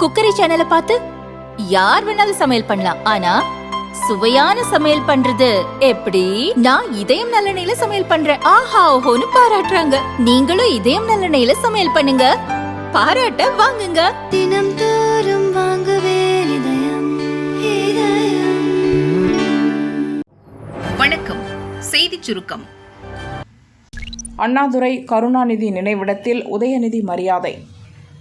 Cookery சேனலை பார்த்து யார் வேணாலும் சமையல் பண்ணலாம். ஆனா சுவையான சமையல் பண்றது எப்படி? நான் இதயம் நல்லெண்ணெயில சமையல் பண்றேன். ஆஹா ஓஹோன்னு பாராட்டுறாங்க. நீங்களும் இதயம் நல்லெண்ணெயில சமையல் பண்ணுங்க. பாராட்ட வாங்குங்க. தினம் தோறும் வாங்குவே இதயம் இதயம். வணக்கம். செய்திச் சுருக்கம். அண்ணாதுரை கருணாநிதி நினைவிடத்தில் உதயநிதி மரியாதை.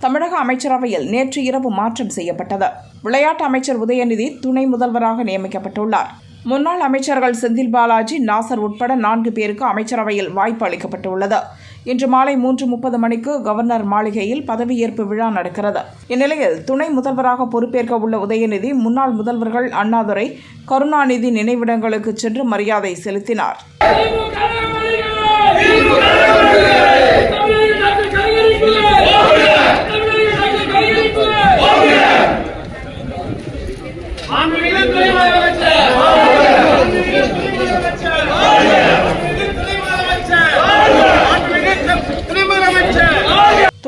தமிழக அமைச்சரவையில் நேற்று இரவு மாற்றம் செய்யப்பட்டது விளையாட்டு அமைச்சர் உதயநிதி துணை முதல்வராக நியமிக்கப்பட்டுள்ளார் முன்னாள் அமைச்சர்கள் செந்தில் பாலாஜி நாசர் உட்பட நான்கு பேருக்கு அமைச்சரவையில் வாய்ப்பு அளிக்கப்பட்டுள்ளது இன்று மாலை மூன்று முப்பது மணிக்கு கவர்னர் மாளிகையில் பதவியேற்பு விழா நடக்கிறது இந்நிலையில் துணை முதல்வராக பொறுப்பேற்க உள்ள உதயநிதி முன்னாள் முதல்வர்கள் அண்ணாதுரை கருணாநிதி நினைவிடங்களுக்கு சென்று மரியாதை செலுத்தினார்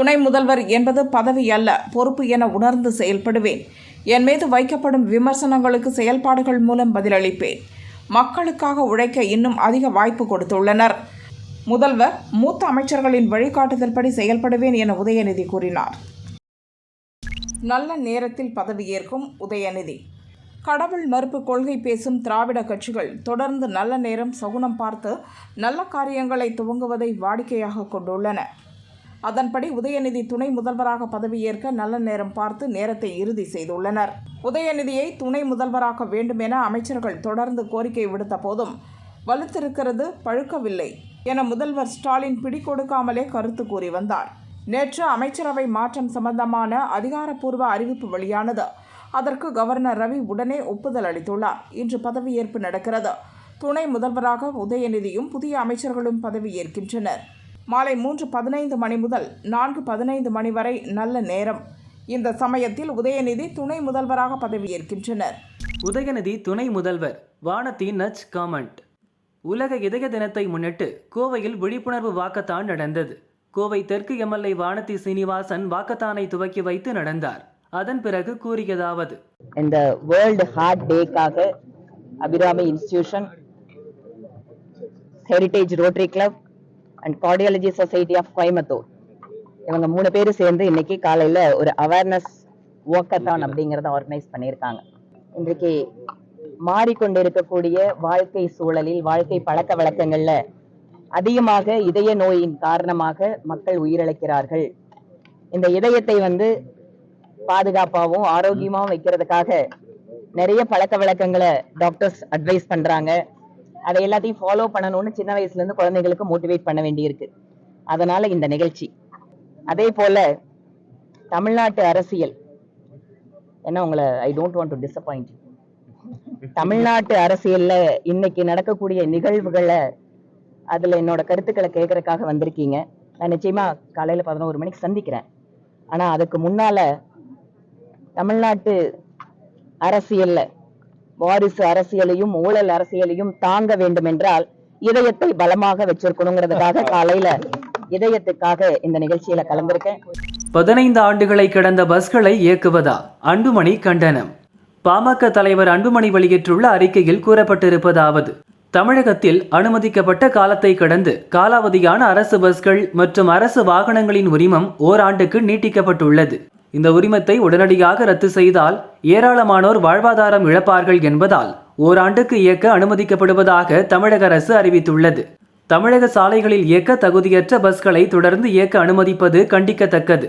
துணை முதல்வர் என்பது பதவி அல்ல பொறுப்பு என உணர்ந்து செயல்படுவேன். என் மீது வைக்கப்படும் விமர்சனங்களுக்கு செயல்பாடுகள் மூலம் பதிலளிப்பேன். மக்களுக்காக உழைக்க இன்னும் அதிக வாய்ப்பு கொடுத்துள்ளனர். முதல்வர் மூத்த அமைச்சர்களின் வழிகாட்டுதல்படி செயல்படுவேன் என உதயநிதி கூறினார். நல்ல நேரத்தில் பதவியேற்கும் உதயநிதி. கடவுள் மறுப்பு கொள்கை பேசும் திராவிட கட்சிகள் தொடர்ந்து நல்ல நேரம் சகுனம் பார்த்து நல்ல காரியங்களை துவங்குவதை வாடிக்கையாக கொண்டுள்ளன. அதன்படி உதயநிதி துணை முதல்வராக பதவியேற்க நல்ல நேரம் பார்த்து நேரத்தை இறுதி செய்துள்ளனர். உதயநிதியை துணை முதல்வராக்க வேண்டும் என அமைச்சர்கள் தொடர்ந்து கோரிக்கை விடுத்த போதும் வலுத்திருக்கிறது பழுக்கவில்லை என முதல்வர் ஸ்டாலின் பிடிகொடுக்காமலே கருத்து கூறி வந்தார். நேற்று அமைச்சரவை மாற்றம் சம்பந்தமான அதிகாரப்பூர்வ அறிவிப்பு வெளியானது. அதற்கு கவர்னர் ரவி உடனே ஒப்புதல் அளித்துள்ளார். இன்று பதவியேற்பு நடக்கிறது. துணை முதல்வராக உதயநிதியும் புதிய அமைச்சர்களும் பதவியேற்கின்றனர். மாலை மூன்று பதினைந்து மணி முதல் நான்கு பதினைந்து மணி வரை நல்ல நேரம். இந்த சமயத்தில் உதயநிதி துணை முதல்வராக பதவியேற்கின்றனர் உதயநிதி துணை முதல்வர் வானத்தின் நச் காமெண்ட். உலக இதய தினத்தை முன்னிட்டு கோவையில் விழிப்புணர்வு வாக்கத்தான் நடந்தது. கோவை தெற்கு எம்எல்ஏ வானதி சீனிவாசன் வாக்கத்தானை துவக்கி வைத்து நடந்தார். அதன் பிறகு கூறியதாவது இந்த world heart டேக்காக Abirami institution heritage rotary club and cardiology society of Coimbatore இவங்க மூணு பேர் சேர்ந்து இன்னைக்கு காலையில ஒரு அவேர்னஸ் வாக்கத்தான் அப்படிங்கறத ஆர்கனைஸ் பண்ணியிருக்காங்க. இன்றைக்கு மாறிக்கொண்டிருக்கக்கூடிய வாழ்க்கை சூழலில் வாழ்க்கை பழக்க வழக்கங்கள்ல அதிகமாக இதய நோயின் காரணமாக மக்கள் உயிரிழக்கிறார்கள். இந்த இதயத்தை வந்து பாதுகாப்பாகவும் ஆரோக்கியமாகவும் வைக்கிறதுக்காக நிறைய பழக்க வழக்கங்களை டாக்டர்ஸ் அட்வைஸ் பண்றாங்க. அதை எல்லாத்தையும் ஃபாலோ பண்ணணும்னு சின்ன வயசுல இருந்து குழந்தைகளுக்கு மோட்டிவேட் பண்ண வேண்டியிருக்கு. அதனால இந்த நிகழ்ச்சி. அதே போல தமிழ்நாட்டு அரசியல். என்ன உங்களை I don't want to disappoint தமிழ்நாட்டு அரசியல்ல இன்னைக்கு நடக்கக்கூடிய நிகழ்வுகளை அதுல என்னோட கருத்துக்களை கேட்கறதுக்காக வந்திருக்கீங்க. நான் நிச்சயமா காலையில பதினோரு மணிக்கு சந்திக்கிறேன். ஆனா அதுக்கு முன்னால தமிழ்நாட்டு அரசியல்ல வாரிசு அரசியலையும் ஊழல் அரசியலையும் தாங்க வேண்டும் என்றால் இதயத்தை பலமாக வச்சிருக்கணுங்கிறதுக்காக காலையில இதயத்துக்காக இந்த நிகழ்ச்சியில கலந்திருக்கேன். பதினைந்து ஆண்டுகளை கடந்த பஸ்களை இயக்குவதா? அன்புமணி கண்டனம். பாமக தலைவர் அன்புமணி வெளியிட்டுள்ள அறிக்கையில் கூறப்பட்டிருப்பதாவது தமிழகத்தில் அனுமதிக்கப்பட்ட காலத்தை கடந்து காலாவதியான அரசு பஸ்கள் மற்றும் அரசு வாகனங்களின் உரிமம் ஓராண்டுக்கு நீட்டிக்கப்பட்டுள்ளது. இந்த உரிமத்தை உடனடியாக ரத்து செய்தால் ஏராளமானோர் வாழ்வாதாரம் இழப்பார்கள் என்பதால் ஓராண்டுக்கு இயக்க அனுமதிக்கப்படுவதாக தமிழக அரசு அறிவித்துள்ளது. தமிழக சாலைகளில் இயக்க தகுதியற்ற பஸ்களை தொடர்ந்து இயக்க அனுமதிப்பது கண்டிக்கத்தக்கது.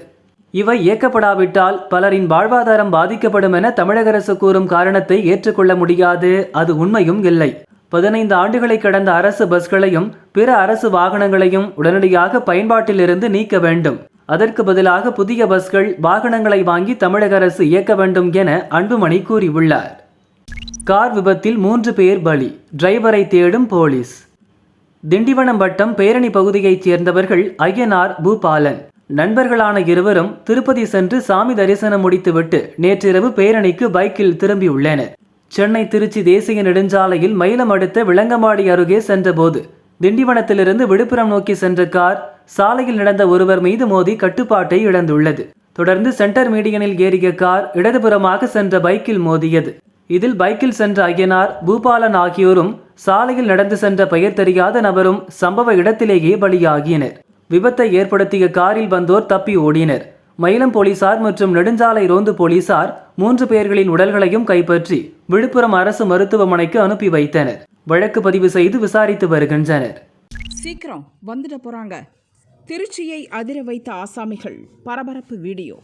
இவை இயக்கப்படாவிட்டால் பலரின் வாழ்வாதாரம் பாதிக்கப்படும் என தமிழக அரசு கூறும் காரணத்தை ஏற்றுக்கொள்ள முடியாது அது உண்மையும் இல்லை. பதினைந்து ஆண்டுகளை கடந்த அரசு பஸ்களையும் பிற அரசு வாகனங்களையும் உடனடியாக பயன்பாட்டிலிருந்து நீக்க வேண்டும். அதற்கு பதிலாக புதிய பஸ்கள் வாகனங்களை வாங்கி தமிழக அரசு இயக்க வேண்டும் என அன்புமணி கூறியுள்ளார். கார் விபத்தில் மூன்று பேர் பலி. டிரைவரை தேடும் போலீஸ். திண்டிவனம் வட்டம் பேரணி பகுதியைச் சேர்ந்தவர்கள் ஐயனார் பூபாலன். நண்பர்களான இருவரும் திருப்பதி சென்று சாமி தரிசனம் முடித்துவிட்டு நேற்றிரவு பேரணிக்கு பைக்கில் திரும்பியுள்ளனர். சென்னை திருச்சி தேசிய நெடுஞ்சாலையில் மயிலம் அடுத்த விளங்கமாடி அருகே சென்றபோது திண்டிவனத்திலிருந்து விழுப்புரம் நோக்கி சென்ற கார் சாலையில் நடந்த ஒருவர் மீது மோதி கட்டுப்பாட்டை இழந்துள்ளது. தொடர்ந்து சென்டர் மீடியனில் ஏறிய கார் இடதுபுறமாக சென்ற பைக்கில் மோதியது. இதில் பைக்கில் சென்ற ஐயனார் பூபாலன் ஆகியோரும் சாலையில் நடந்து சென்ற பெயர் தெரியாத நபரும் சம்பவ இடத்திலேயே பலியாகினர். விபத்தை ஏற்படுத்திய காரில் வந்தோர் தப்பி ஓடினர். மயிலம் போலீசார் மற்றும் நெடுஞ்சாலை ரோந்து போலீசார் மூன்று பேர்களின் உடல்களையும் கைப்பற்றி விழுப்புரம் அரசு மருத்துவமனைக்கு அனுப்பி வைத்தனர். வழக்கு பதிவு செய்து விசாரித்து வருகின்றனர். சீக்கிரம் வந்துட போறாங்க. திருச்சியை அதிர வைத்த ஆசாமிகள் பரபரப்பு வீடியோ.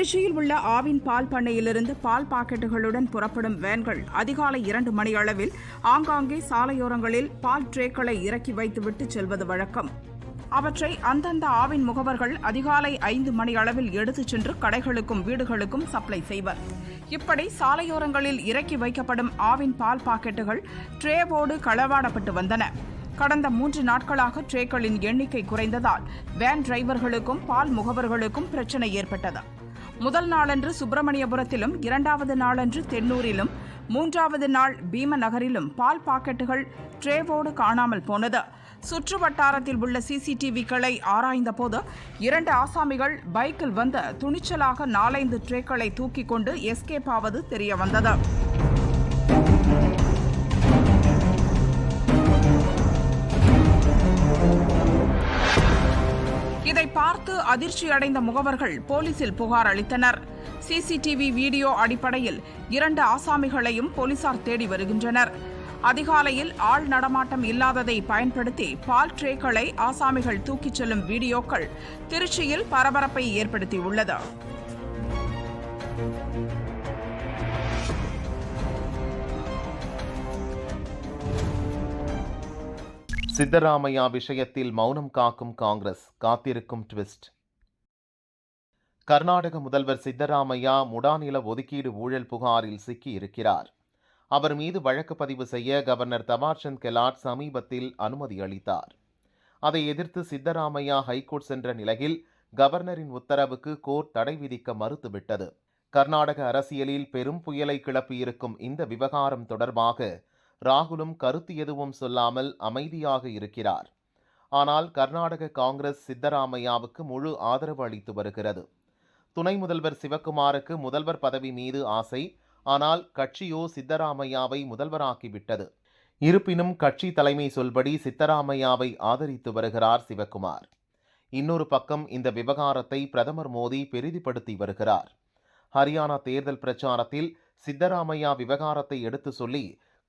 திருச்சியில் உள்ள ஆவின் பால் பண்ணையிலிருந்து பால் பாக்கெட்டுகளுடன் புறப்படும் வேன்கள் அதிகாலை இரண்டு மணி அளவில் ஆங்காங்கே சாலையோரங்களில் பால் ட்ரேக்களை இறக்கி வைத்துவிட்டு செல்வது வழக்கம். அவற்றை அந்தந்த ஆவின் முகவர்கள் அதிகாலை ஐந்து மணி அளவில் எடுத்துச் சென்று கடைகளுக்கும் வீடுகளுக்கும் சப்ளை செய்வர். இப்படி சாலையோரங்களில் இறக்கி வைக்கப்படும் ஆவின் பால் பாக்கெட்டுகள் ட்ரேவோடு களவாடப்பட்டு வந்தன. கடந்த மூன்று நாட்களாக ட்ரேக்களின் எண்ணிக்கை குறைந்ததால் வேன் டிரைவர்களுக்கும் பால் முகவர்களுக்கும் பிரச்சனை ஏற்பட்டது. முதல் நாளன்று சுப்பிரமணியபுரத்திலும் இரண்டாவது நாளன்று தென்னூரிலும் மூன்றாவது நாள் பீமநகரிலும் பால் பாக்கெட்டுகள் ட்ரேவோடு காணாமல் போனது. சுற்று வட்டாரத்தில் உள்ள சிசிடிவிக்களை ஆராய்ந்தபோது இரண்டு ஆசாமிகள் பைக்கில் வந்து துணிச்சலாக நாலைந்து ட்ரேக்களை தூக்கி கொண்டு எஸ்கேப் ஆவது தெரிய வந்தது பார்த்து அதிர்ச்சியடைந்த முகவர்கள் போலீசில் புகார் அளித்தனர். சிசிடிவி வீடியோ அடிப்படையில் இரண்டு ஆசாமிகளையும் போலீசார் தேடி வருகின்றனர். அதிகாலையில் ஆள் நடமாட்டம் இல்லாததை பயன்படுத்தி பால் ட்ரேக்களை ஆசாமிகள் தூக்கிச் செல்லும் வீடியோக்கள் திருச்சியில் பரபரப்பை ஏற்படுத்தியுள்ளது. சித்தராமையா விஷயத்தில் மௌனம் காக்கும் காங்கிரஸ். காத்திருக்கும் ட்விஸ்ட். கர்நாடக முதல்வர் சித்தராமையா முடாநில ஒதுக்கீடு ஊழல் புகாரில் சிக்கி இருக்கிறார். அவர் மீது வழக்கு பதிவு செய்ய கவர்னர் தவார்சந்த் கெலாட் சமீபத்தில் அனுமதி அளித்தார். அதை எதிர்த்து சித்தராமையா ஹைகோர்ட் சென்ற நிலையில் கவர்னரின் உத்தரவுக்கு கோர்ட் தடை விதிக்க மறுத்துவிட்டது. கர்நாடக அரசியலில் பெரும் புயலை கிளப்பியிருக்கும் இந்த விவகாரம் தொடர்பாக ராகுலும் கருத்து எதுவும் சொல்லாமல் அமைதியாக இருக்கிறார். ஆனால் கர்நாடக காங்கிரஸ் சித்தராமையாவுக்கு முழு ஆதரவு அளித்து வருகிறது. துணை முதல்வர் சிவக்குமாருக்கு முதல்வர் பதவி மீது ஆசை ஆனால் கட்சியோ சித்தராமையாவை முதல்வராக்கிவிட்டது. இருப்பினும் கட்சி தலைமை சொல்படி சித்தராமையாவை ஆதரித்து வருகிறார் சிவக்குமார். இன்னொரு பக்கம் இந்த விவகாரத்தை பிரதமர் மோடி பெரிதிப்படுத்தி வருகிறார். ஹரியானா தேர்தல் பிரச்சாரத்தில் சித்தராமையா விவகாரத்தை எடுத்து சொல்லி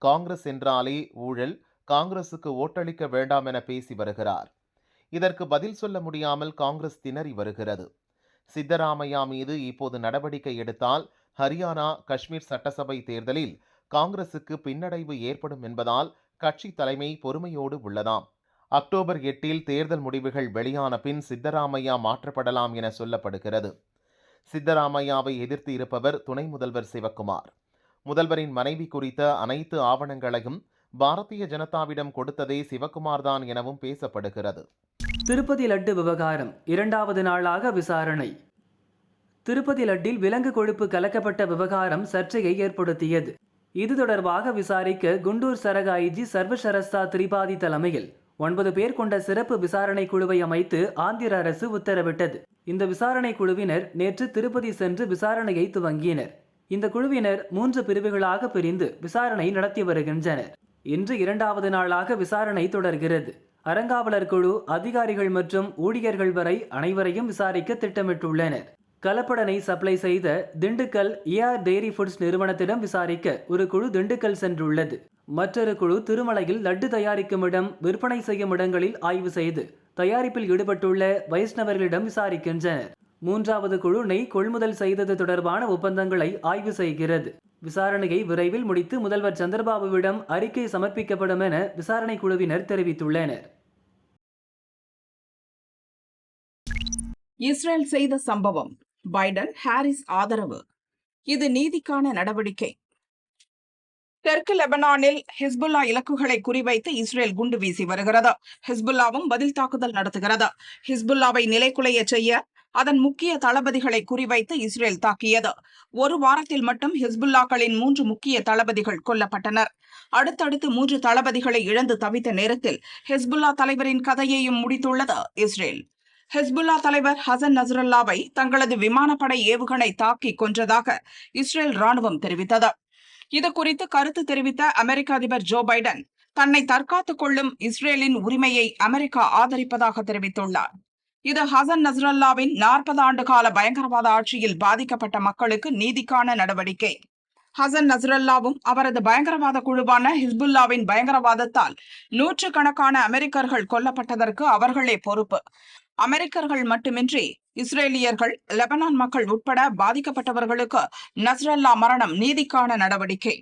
காங்கிரஸ் என்றாலே ஊழல் காங்கிரசுக்கு ஓட்டளிக்க வேண்டாம் என பேசி வருகிறார். இதற்கு பதில் சொல்ல முடியாமல் காங்கிரஸ் திணறி வருகிறது. சித்தராமையா மீது இப்போது நடவடிக்கை எடுத்தால் ஹரியானா காஷ்மீர் சட்டசபை தேர்தலில் காங்கிரசுக்கு பின்னடைவு ஏற்படும் என்பதால் கட்சி தலைமை பொறுமையோடு உள்ளதாம். அக்டோபர் எட்டில் தேர்தல் முடிவுகள் வெளியான பின் சித்தராமையா மாற்றப்படலாம் என சொல்லப்படுகிறது. சித்தராமையாவை எதிர்த்து இருப்பவர் துணை முதல்வர் சிவக்குமார். முதல்வரின் மனைவி குறித்த அனைத்து ஆவணங்களையும் பாரதிய ஜனதாவிடம் கொடுத்ததே சிவக்குமார் தான் எனவும் பேசப்படுகிறது. திருப்பதி லட்டு விவகாரம் இரண்டாவது நாளாக விசாரணை. திருப்பதி லட்டில் விலங்கு கொழுப்பு கலக்கப்பட்ட விவகாரம் சர்ச்சையை ஏற்படுத்தியது. இது தொடர்பாக விசாரிக்க குண்டூர் சரக ஐஜி சர்வசரஸ்தா திரிபாதி தலைமையில் ஒன்பது பேர் கொண்ட சிறப்பு விசாரணை குழுவை அமைத்து ஆந்திர அரசு உத்தரவிட்டது. இந்த விசாரணை குழுவினர் நேற்று திருப்பதி சென்று விசாரணையை துவங்கினர். இந்த குழுவினர் மூன்று பிரிவுகளாக பிரிந்து விசாரணை நடத்தி வருகின்றனர். இன்று இரண்டாவது நாளாக விசாரணை தொடர்கிறது. அறங்காவலர் குழு அதிகாரிகள் மற்றும் ஊழியர்கள் வரை அனைவரையும் விசாரிக்க திட்டமிட்டுள்ளனர். கலப்படனை சப்ளை செய்த திண்டுக்கல் ஏஆர் டெய்ரி ஃபுட்ஸ் நிறுவனத்திடம் விசாரிக்க ஒரு குழு திண்டுக்கல் சென்றுள்ளது. மற்றொரு குழு திருமலையில் லட்டு தயாரிக்கும் இடம் விற்பனை செய்யும் இடங்களில் ஆய்வு செய்து தயாரிப்பில் ஈடுபட்டுள்ள வைஷ்ணவர்களிடம் விசாரிக்கின்றனர். மூன்றாவது குழு நெய் கொள்முதல் செய்தது தொடர்பான ஒப்பந்தங்களை ஆய்வு செய்கிறது. விசாரணையை விரைவில் முடித்து முதல்வர் சந்திரபாபுவிடம் அறிக்கை சமர்ப்பிக்கப்படும் என விசாரணை குழுவினர் தெரிவித்துள்ளனர். இஸ்ரேல் செய்த சம்பவம் பைடன் ஹாரிஸ் ஆதரவு. இது நீதிக்கான நடவடிக்கை. தெற்கு லெபனானில் ஹிஸ்புல்லா இலக்குகளை குறிவைத்து இஸ்ரேல் குண்டு வீசி வருகிறது. ஹிஸ்புல்லாவும் பதில் தாக்குதல் நடத்துகிறது. ஹிஸ்புல்லாவை நிலைக்குலைய செய்ய அதன் முக்கிய தளபதிகளை குறிவைத்து இஸ்ரேல் தாக்கியது. ஒரு வாரத்தில் மட்டும் ஹிஸ்புல்லாக்களின் மூன்று முக்கிய தளபதிகள் கொல்லப்பட்டனர். அடுத்தடுத்து மூன்று தளபதிகளை இழந்து தவித்த நேரத்தில் ஹிஸ்புல்லா தலைவரின் கதையையும் முடித்துள்ளது இஸ்ரேல். ஹிஸ்புல்லா தலைவர் ஹசன் நஸ்ரல்லாவை தங்களது விமானப்படை ஏவுகணை தாக்கி கொன்றதாக இஸ்ரேல் ராணுவம் தெரிவித்தது. இது குறித்து கருத்து தெரிவித்த அமெரிக்க அதிபர் ஜோ பைடன் தன்னை தற்காத்துக் கொள்ளும் இஸ்ரேலின் உரிமையை அமெரிக்கா ஆதரிப்பதாக தெரிவித்துள்ளார். இது ஹசன் நஸ்ரல்லாவின் நாற்பது ஆண்டு கால பயங்கரவாத ஆட்சியில் பாதிக்கப்பட்ட மக்களுக்கு நீதிக்கான நடவடிக்கை. ஹசன் நஸ்ரல்லாவும் அவரது பயங்கரவாத குழுவான ஹிஸ்புல்லாவின் பயங்கரவாதத்தால் நூற்றுக்கணக்கான அமெரிக்கர்கள் கொல்லப்பட்டதற்கு அவர்களே பொறுப்பு. அமெரிக்கர்கள் மட்டுமின்றி இஸ்ரேலியர்கள் லெபனான் மக்கள் உட்பட பாதிக்கப்பட்டவர்களுக்கு நஸ்ரல்லா மரணம் நீதிக்கான நடவடிக்கை.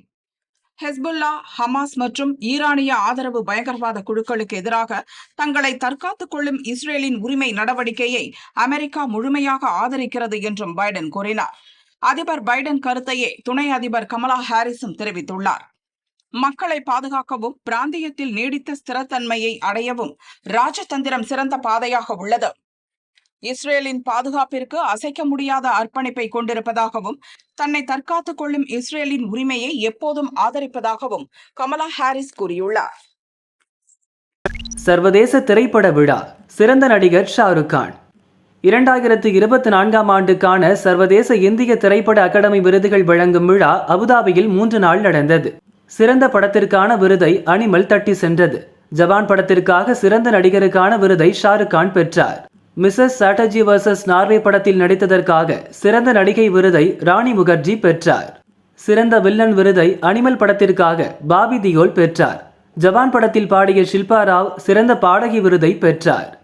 ஹெஸ்புல்லா ஹமாஸ் மற்றும் ஈரானிய ஆதரவு பயங்கரவாத குழுக்களுக்கு எதிராக தங்களை தற்காத்துக் கொள்ளும் இஸ்ரேலின் உரிமை நடவடிக்கையை அமெரிக்கா முழுமையாக ஆதரிக்கிறது என்றும் பைடன் கூறினார். அதிபர் பைடன் கருத்தையே துணை அதிபர் கமலா ஹாரிஸும் தெரிவித்துள்ளார். மக்களை பாதுகாக்கவும் பிராந்தியத்தில் நீடித்த ஸ்திரத்தன்மையை அடையவும் ராஜதந்திரம் சிறந்த பாதையாக உள்ளது. இஸ்ரேலின் பாதுகாப்பிற்கு அசைக்க முடியாத அர்ப்பணிப்பை கொண்டிருப்பதாகவும் தன்னை தற்காத்துக் கொள்ளும் இஸ்ரேலின் உரிமையை எப்போதும் ஆதரிப்பதாகவும் கமலா ஹாரிஸ் கூறியுள்ளார். சர்வதேச திரைப்பட விழா சிறந்த நடிகர் ஷாருக் கான். இரண்டாயிரத்து இருபத்தி நான்காம் ஆண்டுக்கான சர்வதேச இந்திய திரைப்பட அகாடமி விருதுகள் வழங்கும் விழா அபுதாபியில் மூன்று நாள் நடந்தது. சிறந்த படத்திற்கான விருதை அனிமல் தட்டி சென்றது. ஜவான் படத்திற்காக சிறந்த நடிகருக்கான விருதை ஷாருக் கான் பெற்றார். மிஸ்ஸஸ் சாட்டர்ஜி வர்சஸ் நார்வே படத்தில் நடித்ததற்காக சிறந்த நடிகை விருதை ராணி முகர்ஜி பெற்றார். சிறந்த வில்லன் விருதை அனிமல் படத்திற்காக பாபி தியோல் பெற்றார். ஜவான் படத்தில் பாடிய ஷில்பா ராவ் சிறந்த பாடகி விருதை பெற்றார்.